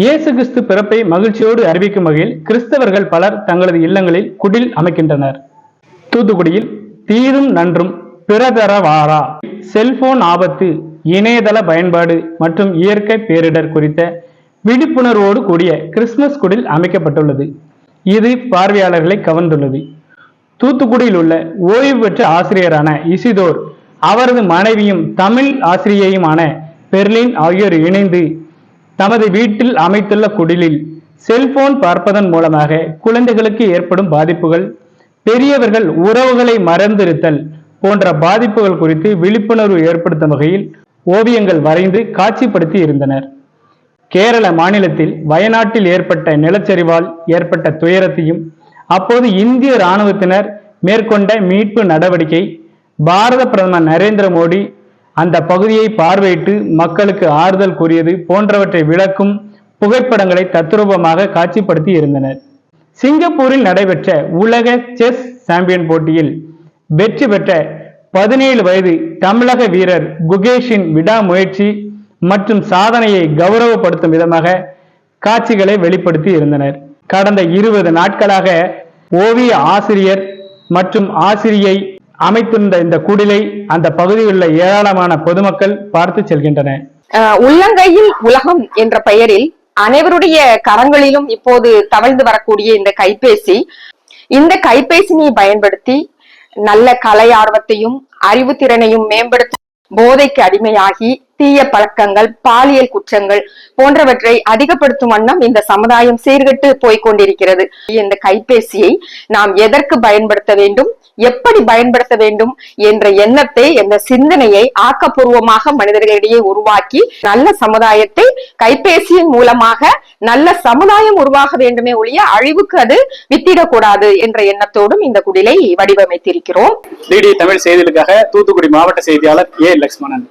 இயேசு கிறிஸ்து பிறப்பை மகிழ்ச்சியோடு அறிவிக்கும் வகையில் கிறிஸ்தவர்கள் பலர் தங்களது இல்லங்களில் குடில் அமைக்கின்றனர். தூத்துக்குடியில் தீரும் நன்றும் பிறதரவாரா? செல்போன் ஆபத்து இணையதள பயன்பாடு மற்றும் இயற்கை பேரிடர் குறித்த விழிப்புணர்வோடு கூடிய கிறிஸ்துமஸ் குடில் அமைக்கப்பட்டுள்ளது. இது பார்வையாளர்களை கவர்ந்துள்ளது. தூத்துக்குடியில் உள்ள ஓய்வு பெற்ற ஆசிரியரான இசிதோர் அவரது மனைவியும் தமிழ் ஆசிரியையுமான பெர்லின் ஆகியோர் இணைந்து தமது வீட்டில் அமைத்துள்ள குடிலில் செல்போன் பார்ப்பதன் மூலமாக குழந்தைகளுக்கு ஏற்படும் பாதிப்புகள் பெரியவர்கள் உறவுகளை மறந்திருத்தல் போன்ற பாதிப்புகள் குறித்து விழிப்புணர்வு ஏற்படுத்தும் வகையில் ஓவியங்கள் வரைந்து காட்சிப்படுத்தி இருந்தனர். கேரள மாநிலத்தில் வயநாட்டில் ஏற்பட்ட நிலச்சரிவால் ஏற்பட்ட துயரத்தையும் அப்போது இந்திய இராணுவத்தினர் மேற்கொண்ட மீட்பு நடவடிக்கை பாரத பிரதமர் நரேந்திர மோடி அந்த பகுதியை பார்வையிட்டு மக்களுக்கு ஆறுதல் கூறியது போன்றவற்றை விளக்கும் புகைப்படங்களை தத்ரூபமாக காட்சிப்படுத்தி இருந்தனர். சிங்கப்பூரில் நடைபெற்ற உலக செஸ் சாம்பியன் போட்டியில் வெற்றி பெற்ற பதினேழு வயது தமிழக வீரர் குகேஷின் விடாமுயற்சி மற்றும் சாதனையை கௌரவப்படுத்தும் விதமாக காட்சிகளை வெளிப்படுத்தி இருந்தனர். கடந்த இருபது நாட்களாக ஓவிய ஆசிரியர் மற்றும் ஆசிரியை அமைத்திருந்த இந்த குடிலை அந்த பகுதியில் உள்ள ஏராளமான பொதுமக்கள் பார்த்து செல்கின்றனர். உள்ளங்கையில் உலகம் என்ற பெயரில் அனைவருடைய கரங்களிலும் இப்போது தவழ்ந்து வரக்கூடிய இந்த கைபேசி இந்த கைபேசியை பயன்படுத்தி நல்ல கலை ஆர்வத்தையும் அறிவுத்திறனையும் மேம்படுத்த போதைக்கு அடிமையாகி தீய பழக்கங்கள் பாலியல் குற்றங்கள் போன்றவற்றை அதிகப்படுத்தும் வண்ணம் இந்த சமுதாயம் சீர்கட்டு போய்க் கொண்டிருக்கிறது. இந்த கைபேசியை நாம் எதற்கு பயன்படுத்த வேண்டும் எப்படி பயன்படுத்த வேண்டும் என்ற எண்ணத்தை என்ற சிந்தனையை ஆக்கப்பூர்வமாக மனிதர்களிடையே உருவாக்கி நல்ல சமுதாயத்தை கைபேசியின் மூலமாக நல்ல சமுதாயம் உருவாக வேண்டுமே ஒழிய அழிவுக்கு அது வித்திடக்கூடாது என்ற எண்ணத்தோடும் இந்த குடிலை வடிவமைத்திருக்கிறோம். டிடி தமிழ் செய்திகளுக்காக தூத்துக்குடி மாவட்ட செய்தியாளர் ஏ லக்ஷ்மணன்.